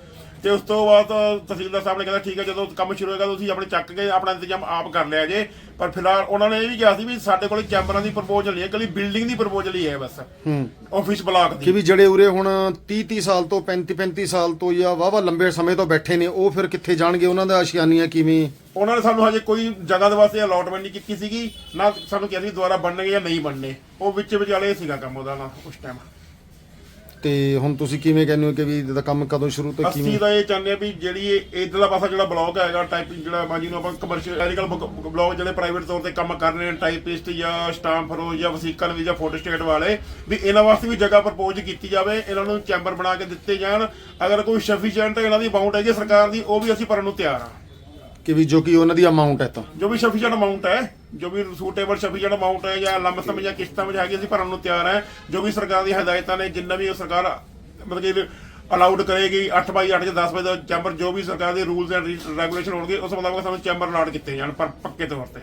ਤੇ ਉਸ ਤੋਂ ਬਾਅਦ ਤਹਿਸੀਲਦਾਰ ਸਾਹਿਬ ਨੇ ਕਹਿੰਦਾ ਠੀਕ ਹੈ ਜਦੋਂ ਕੰਮ ਸ਼ੁਰੂ ਹੋਏਗਾ ਤੁਸੀਂ ਆਪਣੇ ਚੱਕ ਕੇ ਆਪਣਾ ਇੰਤਜ਼ਾਮ ਆਪ ਕਰ ਲਿਆ ਜੇ। ਪਰ ਫਿਲਹਾਲ ਉਹਨਾਂ ਨੇ ਇਹ ਵੀ ਕਿਹਾ ਸੀ ਵੀ ਸਾਡੇ ਕੋਲ ਚੈਂਬਰਾਂ ਦੀ ਪ੍ਰਪੋਜ਼ਲ ਨਹੀਂ ਹੈ ਇਕੱਲੀ ਬਿਲਡਿੰਗ ਦੀ ਪ੍ਰਪੋਜ਼ਲ ਹੀ ਹੈ ਬਸ। ਹੂੰ। ਆਫਿਸ ਬਲਾਕ ਕਿ ਦੀ ਵੀ ਜਿਹੜੇ ਉਰੇ ਹੁਣ 30 30 ਸਾਲ ਤੋਂ 35 35 ਸਾਲ ਤੋਂ ਜਾਂ ਵਾਵਾ ਲੰਬੇ ਸਮੇਂ ਤੋਂ ਬੈਠੇ ਨੇ ਉਹ ਫਿਰ ਕਿੱਥੇ ਜਾਣਗੇ? ਉਹਨਾਂ ਦਾ ਆਸ਼ਿਆਨੀਆਂ ਕਿਵੇਂ? ਉਹਨਾਂ ਨੇ ਸਾਨੂੰ ਹਜੇ ਕੋਈ ਜਗ੍ਹਾ ਦੇ ਵਾਸਤੇ ਅਲਾਟਮੈਂਟ ਨਹੀਂ ਕੀਤੀ ਸੀਗੀ ਨਾ ਸਾਨੂੰ ਕਿਹਾ ਸੀ ਦੁਬਾਰਾ ਬਣਨਗੇ ਜਾਂ ਨਹੀਂ ਬਣਨੇ। ਉਹ ਵਿੱਚ ਵਿਚਾਲੇ ਸੀਗਾ ਕੰਮ ਉਹਦਾ ਨਾ ਉਸ ਟਾਈਮ ਤੇ ਹੁਣ ਤੁਸੀਂ ਕਿਵੇਂ ਕਹਿੰਦੇ ਹੋ ਕਿ ਵੀ ਇਹਦਾ ਕੰਮ ਕਦੋਂ ਸ਼ੁਰੂ ਤੋਂ ਅਸੀਂ ਕਿਵੇਂ? ਤਾਂ ਇਹ ਚਾਹੁੰਦੇ ਆ ਵੀ ਜਿਹੜੀ ਇਹ ਇਧਰਲਾ ਪਾਸਾ ਜਿਹੜਾ ਬਲੌਕ ਹੈਗਾ ਟਾਈਪਿੰਗ ਜਿਹੜਾ ਬਾਜੀ ਨੂੰ ਆਪਾਂ ਕਮਰਸ਼ੀਅਲ ਐਗਰੀਕਲ ਬਲੌਕ ਜਿਹੜੇ ਪ੍ਰਾਈਵੇਟ ਤੌਰ ਤੇ ਕੰਮ ਕਰ ਰਹੇ ਨੇ ਟਾਈਪਿਸਟ ਜਾਂ ਸਟਾਂਪ ਫਰੋ ਜਾਂ ਵਸੀਕਲ ਵੀ ਜਾਂ ਫੋਟੋ ਸਟੇਟ ਵਾਲੇ ਵੀ ਇਹਨਾਂ ਵਾਸਤੇ ਵੀ ਜਗ੍ਹਾ ਪ੍ਰਪੋਜ਼ ਕੀਤੀ ਜਾਵੇ ਇਹਨਾਂ ਨੂੰ ਚੈਂਬਰ ਬਣਾ ਕੇ ਦਿੱਤੇ ਜਾਣ। ਅਗਰ ਕੋਈ ਸਫੀਸ਼ੀਐਂਟ ਇਹਨਾਂ ਦੀ ਅਮਾਉਂਟ ਹੈਗੀ ਸਰਕਾਰ ਦੀ ਉਹ ਵੀ ਅਸੀਂ ਭਰਨ ਨੂੰ ਤਿਆਰ ਹਾਂ। ਕਿ ਵੀ ਜੋ ਕਿ ਉਹਨਾਂ ਦੀ ਅਮਾਉਂਟ ਹੈ ਤਾਂ। ਜੋ ਵੀ ਸਫੀਸ਼ੀਐਂਟ ਅਮਾਉਂਟ ਹੈ ਜੋ ਵੀ ਸੂਟੇਬਲ ਸਫੀਸ਼ੀਐਂਟ ਅਮਾਉਂਟ ਹੈ ਜਾਂ ਲੰਮਸਮ ਜਾਂ ਕਿਸ਼ਤਾਂ ਵਿੱਚ ਹੈਗੀ ਅਸੀਂ ਭਰਨ ਨੂੰ ਤਿਆਰ ਹੈ ਜੋ ਵੀ ਸਰਕਾਰ ਦੀ ਹਦਾਇਤਾਂ ਨੇ, ਜਿੰਨਾ ਵੀ ਉਹ ਸਰਕਾਰ, ਮਤਲਬ ਕਿ ਅਲਾਉਡ ਕਰੇਗੀ 8 ਬਾਈ 8 ਜਾਂ 10 ਬਾਈ ਦਾ ਚੈਂਬਰ ਜੋ ਵੀ ਸਰਕਾਰ ਦੇ ਰੂਲਸ ਐਂਡ ਰੈਗੂਲੇਸ਼ਨ ਹੋਣਗੇ, ਉਸ ਮੁਤਾਬਕ ਸਾਨੂੰ ਚੈਂਬਰ ਅਲਾਉਡ ਕੀਤੇ ਜਾਣ, ਪਰ ਪੱਕੇ ਤੌਰ ਤੇ।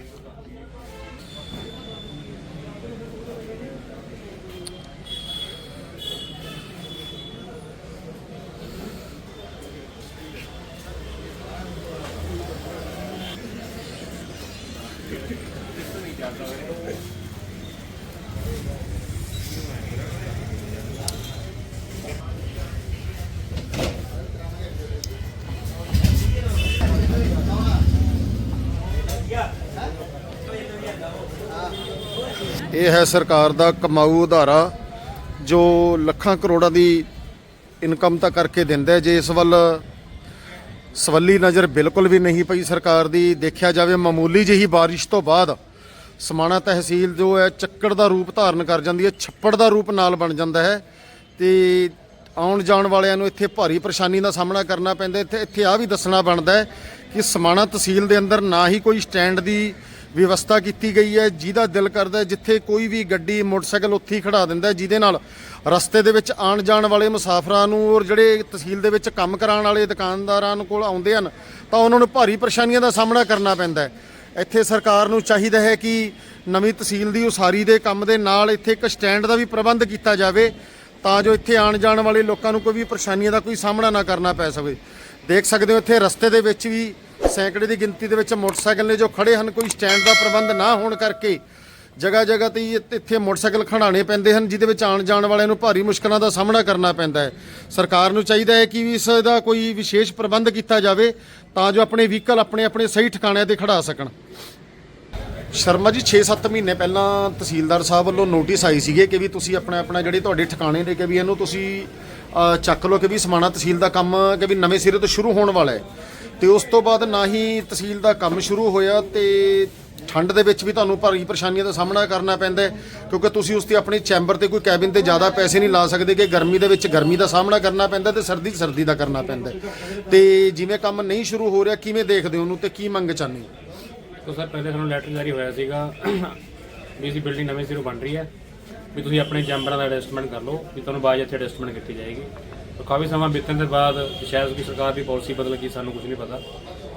ਇਹ ਹੈ ਸਰਕਾਰ ਦਾ ਕਮਾਊ ਅਧਾਰਾ ਜੋ ਲੱਖਾਂ ਕਰੋੜਾਂ ਦੀ ਇਨਕਮ ਤਾਂ ਕਰਕੇ ਦਿੰਦਾ ਜੇ ਇਸ ਵੱਲ ਸਵੱਲੀ ਨਜ਼ਰ ਬਿਲਕੁਲ ਵੀ ਨਹੀਂ ਪਈ ਸਰਕਾਰ ਦੀ, ਦੇਖਿਆ ਜਾਵੇ ਮਾਮੂਲੀ ਜਿਹੀ ਬਾਰਿਸ਼ ਤੋਂ ਬਾਅਦ ਸਮਾਣਾ ਤਹਿਸੀਲ ਜੋ ਹੈ ਚੱਕੜ ਦਾ ਰੂਪ ਧਾਰਨ ਕਰ ਜਾਂਦੀ ਹੈ, ਛੱਪੜ ਦਾ ਰੂਪ ਨਾਲ ਬਣ ਜਾਂਦਾ ਹੈ ਤੇ ਆਉਣ ਜਾਣ ਵਾਲਿਆਂ ਨੂੰ ਇੱਥੇ ਭਾਰੀ ਪਰੇਸ਼ਾਨੀ ਦਾ ਸਾਹਮਣਾ ਕਰਨਾ ਪੈਂਦਾ ਇੱਥੇ ਇੱਥੇ ਆ ਵੀ ਦੱਸਣਾ ਬਣਦਾ ਹੈ ਕਿ ਸਮਾਣਾ ਤਹਿਸੀਲ ਦੇ ਅੰਦਰ ਨਾ ਹੀ ਕੋਈ ਸਟੈਂਡ ਦੀ ਵਿਵਸਥਾ ਕੀਤੀ ਗਈ ਹੈ, ਜਿਹਦਾ ਦਿਲ ਕਰਦਾ ਜਿੱਥੇ ਕੋਈ ਵੀ ਗੱਡੀ, ਮੋਟਰਸਾਈਕਲ ਉੱਥੇ ਹੀ ਖੜਾ ਦਿੰਦਾ ਜਿਹਦੇ ਨਾਲ ਰਸਤੇ ਦੇ ਵਿੱਚ ਆਉਣ ਜਾਣ ਵਾਲੇ ਮੁਸਾਫਰਾਂ ਨੂੰ ਔਰ ਜਿਹੜੇ ਤਹਿਸੀਲ ਦੇ ਵਿੱਚ ਕੰਮ ਕਰਾਉਣ ਵਾਲੇ ਦੁਕਾਨਦਾਰਾਂ ਕੋਲ ਆਉਂਦੇ ਹਨ, ਤਾਂ ਉਹਨਾਂ ਨੂੰ ਭਾਰੀ ਪਰੇਸ਼ਾਨੀਆਂ ਦਾ ਸਾਹਮਣਾ ਕਰਨਾ ਪੈਂਦਾ ਹੈ। ਇੱਥੇ ਸਰਕਾਰ ਨੂੰ ਚਾਹੀਦਾ ਹੈ ਕਿ ਨਵੀਂ ਤਹਿਸੀਲ ਦੀ ਉਸਾਰੀ ਦੇ ਕੰਮ ਦੇ ਨਾਲ ਇੱਥੇ ਇੱਕ ਸਟੈਂਡ ਦਾ ਵੀ ਪ੍ਰਬੰਧ ਕੀਤਾ ਜਾਵੇ, ਤਾਂ ਜੋ ਇੱਥੇ ਆਉਣ ਜਾਣ ਵਾਲੇ ਲੋਕਾਂ ਨੂੰ ਕੋਈ ਵੀ ਪਰੇਸ਼ਾਨੀਆਂ ਦਾ ਕੋਈ ਸਾਹਮਣਾ ਨਾ ਕਰਨਾ ਪੈ ਸਕੇ। ਦੇਖ ਸਕਦੇ ਹੋ ਇੱਥੇ ਰਸਤੇ ਦੇ ਵਿੱਚ ਵੀ ਸੈਂਕੜੇ ਦੀ ਗਿਣਤੀ ਦੇ ਵਿੱਚ ਮੋਟਰਸਾਈਕਲ ਨੇ ਜੋ ਖੜੇ ਹਨ, ਕੋਈ ਸਟੈਂਡ ਦਾ ਪ੍ਰਬੰਧ ਨਾ ਹੋਣ ਕਰਕੇ ਜਗ੍ਹਾ ਜਗ੍ਹਾ ਤੇ ਹੀ ਇੱਥੇ- ਮੋਟਰਸਾਈਕਲ ਖੜਾਣੇ ਪੈਂਦੇ ਹਨ, ਜਿਹਦੇ ਵਿੱਚ ਆਉਣ ਜਾਣ ਵਾਲਿਆਂ ਨੂੰ ਭਾਰੀ ਮੁਸ਼ਕਲਾਂ ਦਾ ਸਾਹਮਣਾ ਕਰਨਾ ਪੈਂਦਾ ਹੈ। ਸਰਕਾਰ ਨੂੰ ਚਾਹੀਦਾ ਹੈ ਕਿ ਇਸ ਦਾ ਕੋਈ ਵਿਸ਼ੇਸ਼ ਪ੍ਰਬੰਧ ਕੀਤਾ ਜਾਵੇ, ਤਾਂ ਜੋ ਆਪਣੇ ਵਹੀਕਲ ਆਪਣੇ ਆਪਣੇ ਸਹੀ ਠਿਕਾਣਿਆਂ ਤੇ ਖੜਾ ਸਕਣ। ਸ਼ਰਮਾ ਜੀ 6-7 ਮਹੀਨੇ ਪਹਿਲਾਂ ਤਹਿਸੀਲਦਾਰ ਸਾਹਿਬ ਵੱਲੋਂ ਨੋਟਿਸ ਆਈ ਸੀਗੇ ਕਿ ਵੀ ਤੁਸੀਂ ਆਪਣਾ ਆਪਣਾ ਜਿਹੜੇ ਤੁਹਾਡੇ ਠਿਕਾਣੇ ਨੇ, ਕਿ ਵੀ ਇਹਨੂੰ ਤੁਸੀਂ ਚੱਕ ਲਓ ਕਿ ਵੀ ਸਮਾਣਾ ਤਹਿਸੀਲ ਦਾ ਕੰਮ, ਕਿ ਵੀ ਨਵੇਂ ਸਿਰੇ ਤੋਂ ਸ਼ੁਰੂ ਹੋਣ ਵਾਲਾ ਹੈ। ਤੇ ਉਸ ਤੋਂ ਬਾਅਦ ਨਾ ਹੀ ਤਹਿਸੀਲ ਦਾ ਕੰਮ ਸ਼ੁਰੂ ਹੋਇਆ ਤੇ ਠੰਡ ਦੇ ਵਿੱਚ ਵੀ ਤੁਹਾਨੂੰ ਭਾਰੀ ਪਰੇਸ਼ਾਨੀਆਂ ਦਾ ਸਾਹਮਣਾ ਕਰਨਾ ਪੈਂਦਾ ਕਿਉਂਕਿ ਤੁਸੀਂ ਉਸ ਤੇ ਆਪਣੀ ਚੈਂਬਰ ਤੇ ਕੋਈ ਕੈਬਿਨ ਤੇ ਜ਼ਿਆਦਾ ਪੈਸੇ ਨਹੀਂ ਲਾ ਸਕਦੇ ਕਿ ਗਰਮੀ ਦੇ ਵਿੱਚ ਗਰਮੀ ਦਾ ਸਾਹਮਣਾ ਕਰਨਾ ਪੈਂਦਾ ਤੇ ਸਰਦੀ ਸਰਦੀ ਦਾ ਕਰਨਾ ਪੈਂਦਾ ਹੈ। ਤੇ ਜਿਵੇਂ ਕੰਮ ਨਹੀਂ ਸ਼ੁਰੂ ਹੋ ਰਿਹਾ, ਕਿਵੇਂ ਦੇਖਦੇ ਹੋ ਉਹਨੂੰ ਤੇ ਕੀ ਮੰਗ ਚਾਹੁੰਦੇ ਹੋ? ਤੋ ਸਰ, ਪਹਿਲੇ ਸਾਨੂੰ ਲੈਟਰ ਜਾਰੀ ਹੋਇਆ ਸੀਗਾ ਵੀ ਅਸੀਂ ਬਿਲਡਿੰਗ ਨਵੇਂ ਸਿਰੋਂ ਬਣ ਰਹੀ ਹੈ, ਵੀ ਤੁਸੀਂ ਆਪਣੇ ਚੈਂਬਰਾਂ ਦਾ ਐਡਜਸਟਮੈਂਟ ਕਰ ਲਓ, ਵੀ ਤੁਹਾਨੂੰ ਬਾਅਦ ਇੱਥੇ ਐਡਜਸਟਮੈਂਟ ਕੀਤੀ ਜਾਏਗੀ। ਤਾਂ ਕਾਫੀ ਸਮਾਂ ਬੀਤਣ ਦੇ ਬਾਅਦ ਸ਼ਾਇਦ ਕੋਈ ਸਰਕਾਰ ਦੀ ਪਾਲਿਸੀ ਬਦਲ ਗਈ, ਸਾਨੂੰ ਕੁਝ ਨਹੀਂ ਪਤਾ।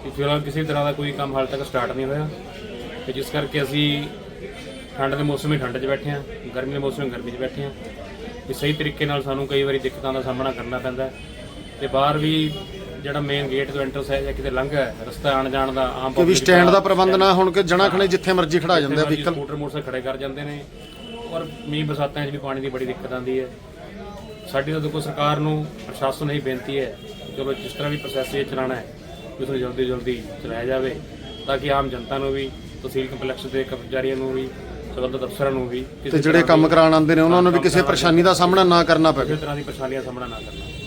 ਕਿ ਫਿਲਹਾਲ ਕਿਸੇ ਤਰ੍ਹਾਂ ਦਾ ਕੋਈ ਕੰਮ ਹਾਲ ਤੱਕ ਸਟਾਰਟ ਨਹੀਂ ਹੋਇਆ। ਤੇ ਜਿਸ ਕਰਕੇ ਅਸੀਂ ਠੰਡ ਦੇ ਮੌਸਮ ਵਿੱਚ ਠੰਡ 'ਚ ਬੈਠੇ ਹਾਂ ਗਰਮੀ ਦੇ ਮੌਸਮ ਵਿੱਚ ਗਰਮੀ 'ਚ ਬੈਠੇ ਹਾਂ ਵੀ ਸਹੀ ਤਰੀਕੇ ਨਾਲ ਸਾਨੂੰ ਕਈ ਵਾਰੀ ਦਿੱਕਤਾਂ ਦਾ ਸਾਹਮਣਾ ਕਰਨਾ ਪੈਂਦਾ ਤੇ ਬਾਹਰ ਵੀ ਜਿਹੜਾ ਮੇਨ ਗੇਟ ਤੋਂ ਐਂਟਰ ਹੈ ਜਾਂ ਕਿਤੇ ਲੰਘ ਹੈ ਰਸਤਾ ਆਣ ਜਾਣ ਦਾ ਆਮ ਕਿ ਵੀ ਸਟੈਂਡ ਦਾ ਪ੍ਰਬੰਧ ਨਾ ਹੋਣ ਕਿ ਜਣਾ ਖਣੇ ਜਿੱਥੇ ਮਰਜ਼ੀ ਖੜਾ ਜਾਂਦੇ ਆ ਵਹੀਕਲ ਸਕੂਟਰ ਮੋਟਰਸਾਈਕਲ ਖੜੇ ਕਰ ਜਾਂਦੇ ਨੇ ਔਰ ਮੀਂਹ ਬਰਸਾਤਾਂ 'ਚ ਵੀ ਪਾਣੀ ਦੀ ਬੜੀ ਦਿੱਕਤ ਆਉਂਦੀ ਹੈ। ਸਾਡੀ ਤਾਂ ਦੇਖੋ ਸਰਕਾਰ ਨੂੰ ਪ੍ਰਸ਼ਾਸਨ ਨੂੰ ਹੀ ਬੇਨਤੀ ਹੈ ਚਲੋ ਜਿਸ ਤਰ੍ਹਾਂ ਵੀ ਪ੍ਰੋਸੈਸ ਇਹ ਚਲਾਉਣਾ ਹੈ ਉਸ ਨੂੰ ਜਲਦੀ ਜਲਦੀ ਚਲਾਇਆ ਜਾਵੇ ਤਾਂ ਕਿ ਆਮ ਜਨਤਾ ਨੂੰ ਵੀ ਤਹਿਸੀਲ ਕੰਪਲੈਕਸ ਦੇ ਕਰਮਚਾਰੀਆਂ ਨੂੰ ਵੀ ਸੰਬੰਧਿਤ ਅਫਸਰਾਂ ਨੂੰ ਵੀ ਕਿਸੇ ਤੇ ਜਿਹੜੇ ਤਰ੍ਹਾਂ ਕੰਮ ਦੀ- ਕਰਾਉਣ ਆਉਂਦੇ ਨੇ ਉਹਨਾਂ ਨੂੰ ਵੀ ਕਿਸੇ ਪਰੇਸ਼ਾਨੀ ਦਾ ਸਾਹਮਣਾ ਨਾ ਕਰਨਾ ਪਵੇ। ਕਿਸੇ ਤਰ੍ਹਾਂ ਦੀ ਪਰੇਸ਼ਾਨੀਆਂ ਦਾ ਸਾਹਮਣਾ ਨਾ ਕਰਨਾ।